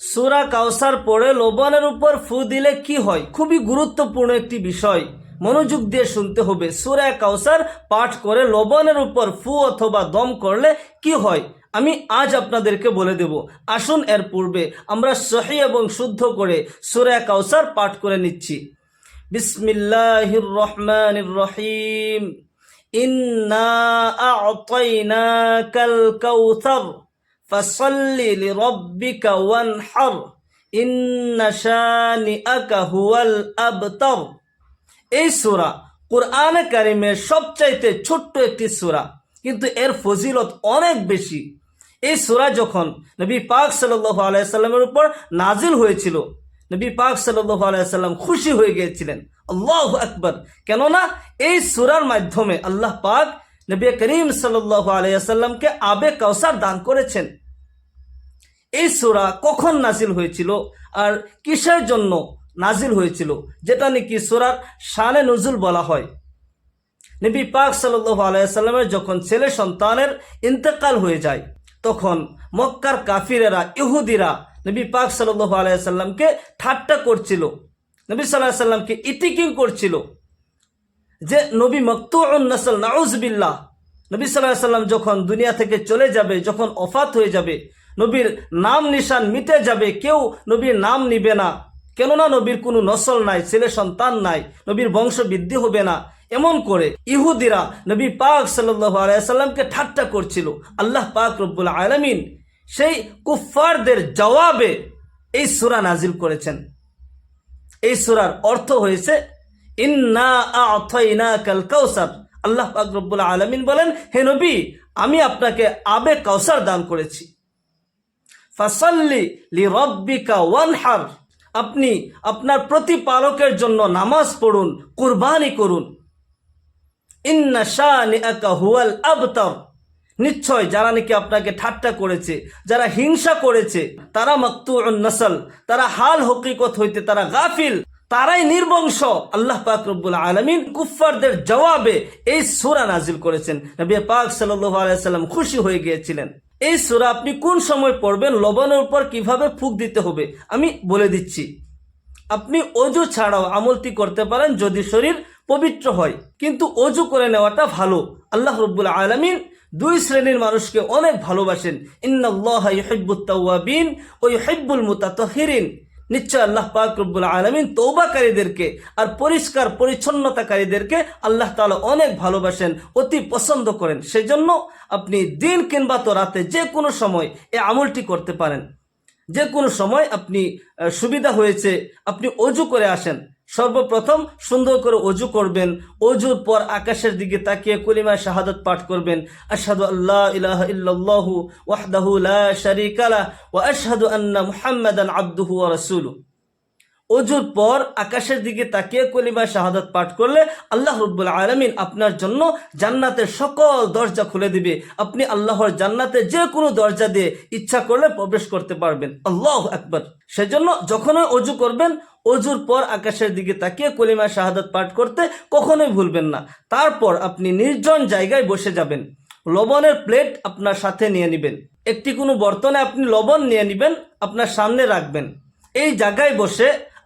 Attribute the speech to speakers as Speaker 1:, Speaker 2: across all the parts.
Speaker 1: সুরা কাউসার পড়ে লবণের উপর ফু দিলে কি হয়? খুবই গুরুত্বপূর্ণ একটি বিষয়। মনোযোগ দিয়ে শুনতে হবে। সুরা কাউসার পাঠ করে লবণের উপর ফু অথবা দম করলে কি হয়? আমি আজ আপনাদেরকে বলে দেব। আসুন এর পূর্বে আমরা সহি এবং শুদ্ধ করে সুরা কাউসার পাঠ করে নিচ্ছি। বিসমিল্লাহির রহমানির রহিম। ইন্না আ'তাইনাকাল কাউসার এই সূরা কোরআনে কারিমের সবচাইতে ছোট্ট একটি সূরা, কিন্তু এর ফজিলত অনেক বেশি। এই সূরা যখন নবী পাক সাল্লামের উপর নাজিল হয়েছিল, নবী পাক সাল্লাম খুশি হয়ে গিয়েছিলেন। আল্লাহু আকবার। কেননা এই সূরার মাধ্যমে আল্লাহ পাক নবী করিম সাল্লাল্লাহু আলাইহি সাল্লামকে আবে কাউসার দান করেছেন। এই সূরা কখন নাজিল হয়েছিল আর কিসের জন্য নাজিল হয়েছিল, যেটা নাকি সূরার শানে নজুল বলা হয়। নবী পাক সাল্লাল্লাহু আলাইহি সাল্লামের যখন ছেলে সন্তানের ইন্তেকাল হয়ে যায়, তখন মক্কার কাফিরেরা, ইহুদিরা নবী পাক সাল্লাল্লাহু আলাইহি সাল্লামকে ঠাট্টা করছিল। নবী আলাইহি সাল্লামকে ইটিকিং করছিল। যে নবী মকতুউন নসল, নাউজবিল্লাহ। নবী সাল্লাহ সাল্লাম যখন দুনিয়া থেকে চলে যাবে, যখন অফাত হয়ে যাবে, নবীর নাম নিশান মিটে যাবে, কেউ নবীর নাম নিবে না। কেননা নবীর কোনো নসল নাই, ছেলে সন্তান নাই, নবীর বংশ বৃদ্ধি হবে না। এমন করে ইহুদিরা নবী পাক আলাইসাল্লামকে ঠাট্টা করছিল। আল্লাহ পাক রব্বুল আলমিন সেই কুফফারদের জবাবে এই সুরা নাজিল করেছেন। এই সুরার অর্থ হয়েছে ইন্না আ'তাইনা কাল কাউসার আল্লাহ পাক রব্বুল আলামিন বলেন, হে নবী, আমি আপনাকে আবে কাউসার দান করেছি। ফাসাল্লি লি রব্বিকা ওয়ানহার। আপনি আপনার প্রতিপালকের জন্য নামাজ পড়ুন, কুরবানি করুন। ইন্না শানিআকা হুয়াল আবতার। নিশ্চয় যারা নাকি আপনাকে ঠাট্টা করেছে, যারা হিংসা করেছে, তারা মাকতুউন নসল, তারা হাল হকিকত হইতে তারা গাফিল। তারাই নির্বংশ। আল্লাহ পাক রব্বুল আলমিন কুফফারদের জবাবে এই সূরা নাজিল করেছেন। নবী পাক সাল্লাম খুশি হয়ে গিয়েছিলেন। এই সূরা আপনি কোন সময় পড়বেন, লবণের উপর কীভাবে ফুক দিতে হবে, আমি বলে দিচ্ছি। আপনি অজু ছাড়াও আমলটি করতে পারেন যদি শরীর পবিত্র হয়। কিন্তু অজু করে নেওয়াটা ভালো। আল্লাহ রব্বুল আলমিন দুই শ্রেণির মানুষকে অনেক ভালোবাসেন। ইন্নাল্লাহ ইউহিব্বুত তাওয়াবিন ও ইউহিব্বুল মুতাতাহিরিন। নিশ্চয় আল্লাহ পাক রব্বুল আলমিন তৌবাকারীদেরকে আর পরিষ্কার পরিচ্ছন্নতাকারীদেরকে আল্লাহ তালা অনেক ভালোবাসেন, অতি পছন্দ করেন। সেজন্য আপনি দিন কিংবা তো রাতে যে কোনো সময় এ আমলটি করতে পারেন। যে কোনো সময় আপনি সুবিধা হয়েছে, আপনি অজু করে আসেন। সর্বপ্রথম সুন্দর করে অজু করবেন। অজুর পর আকাশের দিকে তাকিয়ে কলিমা শাহাদত পাঠ করবেন। আশহাদু আল্লাহ ইলাহ ইল্লাল্লাহু ওয়াহদাহু লা শারীকা লাহ ওয়া আশহাদু আন্না মুহাম্মাদান আবদুহু ওয়া অজুর পর আকাশের দিকে তাকিয়ে কলিমা শাহাদাত পাঠ করলে আল্লাহ রব্বুল আলমিন আপনার জন্য জান্নাতের সকল দরজা খুলে দিবে। আপনি আল্লাহর জান্নাতে যে কোনো দরজা দিয়ে ইচ্ছা করলে প্রবেশ করতে পারবেন। আল্লাহ আকবর। সেজন্য যখনই অজু করবেন অজুর পর আকাশের দিকে তাকিয়ে কলিমা শাহাদাত পাঠ করতে কখনোই ভুলবেন না। তারপর আপনি নির্জন জায়গায় বসে যাবেন। লবণের প্লেট আপনার সাথে নিয়ে নেবেন। একটি কোনো বর্তনে আপনি লবণ নিয়ে নেবেন, আপনার সামনে রাখবেন। এই জায়গায় বসে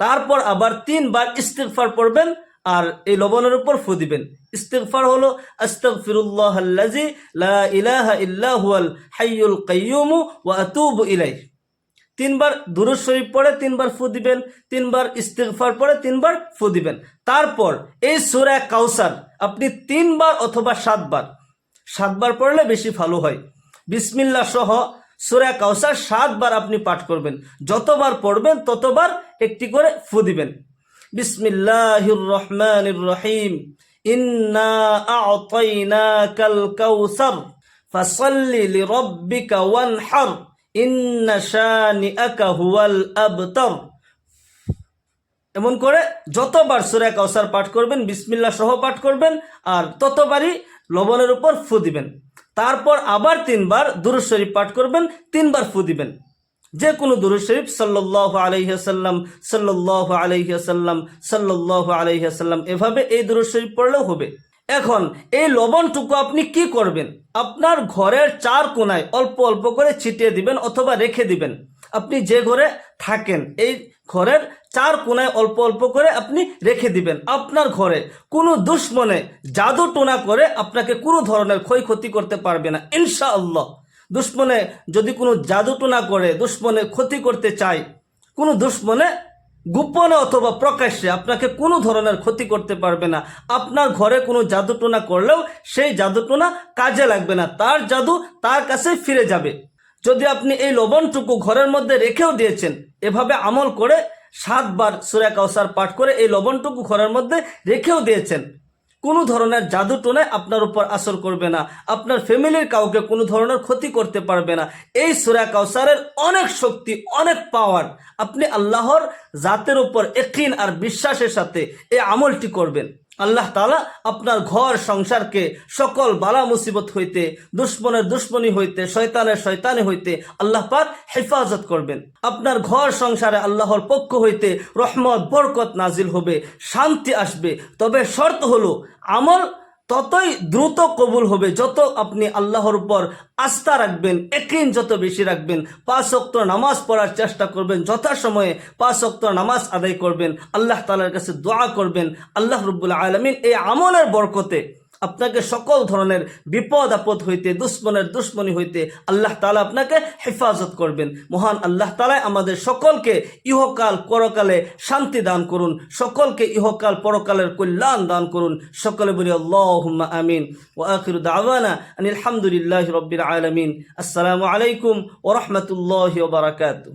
Speaker 1: তারপর আবার তিনবার ইস্তিগফার পড়বেন আর এই লবণের উপর ফু দিবেন। ইস্তিগফার হলো লা তিনবার দুরুদ শরীফ পড়ে তিনবার ফু দিবেন, তিনবার ইস্তিগফার পড়ে তিনবার ফু দিবেন। তারপর এই সূরা কাউসার আপনি তিনবার অথবা সাতবার সাতবার পড়লে বেশি ভালো হয়। বিসমিল্লাহ সহ সূরা কাউসার সাতবার আপনি পাঠ করবেন। যতবার পড়বেন, ততবার একটি করে ফু দিবেন। বিসমিল্লাহির রহমানির রহিম ইন্না আ'তাইনাকাল কাউসার ফাসাল্লি লিরাব্বিকা ওয়ানহার। ইন্না শানিআকা হুয়াল আবতার। এমন করে যতবার সুরা কাউসার পাঠ করবেন, বিসমিল্লাহ সহ পাঠ করবেন, আর ততবারই লবণের উপর ফু দিবেন। তারপর আবার তিনবার দুরুদ শরীফ পাঠ করবেন, তিনবার ফু দিবেন। যে কোনো দুরুদ শরীফ সাল্লাহ আলাইহাসাল্লাম সাল্লাহ আলাইহাসাল্লাম সাল্লাহ আলাইহাসাল্লাম এভাবে এই দুরুদ শরীফ পড়লেও হবে। এখন এই লবণটুকু আপনি কি করবেন? আপনার ঘরের চার কোনায় অল্প অল্প করে ছিটিয়ে দিবেন অথবা রেখে দিবেন। আপনি যে ঘরে থাকেন, এই ঘরের চার কোনায় অল্প অল্প করে আপনি রেখে দিবেন আপনার ঘরে। কোনো দুশ্মনে জাদু টোনা করে আপনাকে কোনো ধরনের ক্ষয়ক্ষতি করতে পারবে না, ইনশাআল্লাহ। দুশ্মনে যদি কোনো জাদু টোনা করে, দুশ্মনে ক্ষতি করতে চায়, কোনো দুশ্মনে গোপনে অথবা প্রকাশ্যে আপনাকে কোনো ধরনের ক্ষতি করতে পারবে না। আপনার ঘরে কোনো জাদুটোনা করলেও সেই জাদুটোনা কাজে লাগবে না, তার জাদু তার কাছে ফিরে যাবে। যদি আপনি এই লবণটুকু ঘরের মধ্যে রেখেও দিয়েছেন, এভাবে আমল করে সাতবার সুরা কাউসার পাঠ করে এই লবণটুকু ঘরের মধ্যে রেখেও দিয়েছেন। কোনো ধরনের জাদু টোনে আপনার উপর আসর করবে না। আপনার ফ্যামিলির কাউকে কোনো ধরনের ক্ষতি করতে পারবে না। এই সুরা কাউসারের অনেক শক্তি, অনেক পাওয়ার আপনি আল্লাহর জাতের উপর একিন আর বিশ্বাসের সাথে এই আমলটি করবেন। আল্লাহ তালা আপনার ঘর, সংসারকে সকল বালা মুসিবত হইতে, দুশ্মনের দুশ্মনী হইতে, শয়তানের শয়তানি হইতে আল্লাহ পাক হেফাজত করবেন। আপনার ঘর, সংসারে আল্লাহর পক্ষ হইতে রহমত, বরকত নাজিল হবে, শান্তি আসবে। তবে শর্ত হলো আমল ততই দ্রুত কবুল হবে যত আপনি আল্লাহর উপর আস্থা রাখবেন একদিন যত বেশি রাখবেন। পাঁচ অক্ত নামাজ পড়ার চেষ্টা করবেন, যথাসময়ে পাঁচ অক্ত নামাজ আদায় করবেন। আল্লাহ তালার কাছে দোয়া করবেন। আল্লাহ রব্বুল আলমিন এই আমলের বরকতে আপনাকে সকল ধরনের বিপদ, আপদ হইতে, দুশ্মনের দুশ্মনী হইতে আল্লাহ তালা আপনাকে হেফাজত করবেন। মহান আল্লাহ তালাই আমাদের সকলকে ইহকাল পরকালে শান্তি দান করুন, সকলকে ইহকাল পরকালের কল্যাণ দান করুন। সকলে বলি আল্লাহ আমিন। ও আখির দাওয়ানা আনিল হামদুলিল্লাহ আলমিন। আসসালামু আলাইকুম ও রহমতুল্লাহ বারাকাতু